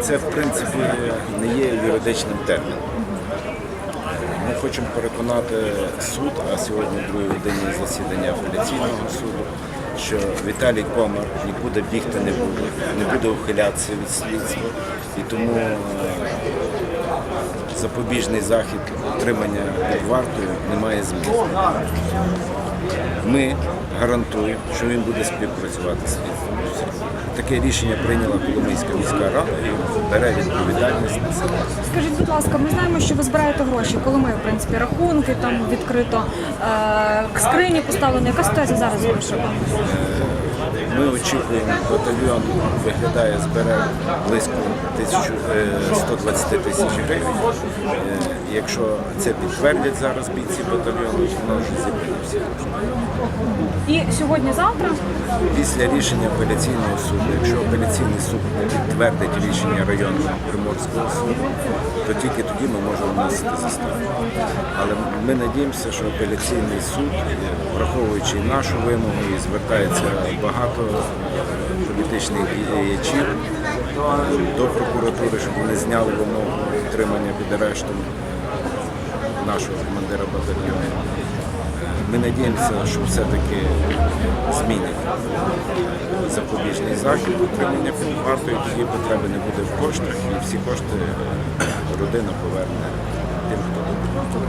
Це в принципі не є юридичним терміном. Ми хочемо переконати суд, а сьогодні в другій годині засідання апеляційного суду, що Віталій Комар нікуди бігти не буде, не буде ухилятися від слідства. І тому е, запобіжний захід утримання під вартою не має змісту. Ми гарантуємо, що він буде співпрацювати з слідством. Таке рішення прийняла Коломийська міська рада бере відповідальність на себе. Скажіть, будь ласка, ми знаємо, що ви збираєте гроші, коли ми, в принципі, рахунки там відкрито, е, скрині поставлені. Яка ситуація зараз з грошима? Ми очікуємо, батальйон виглядає, збере близько 1000, е, 120 тисяч гривень. Е, Якщо це підтвердять зараз бійці батальйону, воно вже зібрали всі. І сьогодні-завтра Після рішення апеляційного суду, якщо апеляційний суд підтвердить рішення районного приморського суду, то тільки тоді ми можемо вносити заставу. Але ми надіємося, що апеляційний суд, враховуючи нашу вимогу, і звертається багато політичних діячів до прокуратури, щоб вони зняли вимогу утримання під арештом нашого командира батальйону. Ми надіємося, що все-таки змінять запобіжний захід, утримання під вартою, тоді потреби не буде в коштах, і всі кошти родина поверне тим, хто допомагає.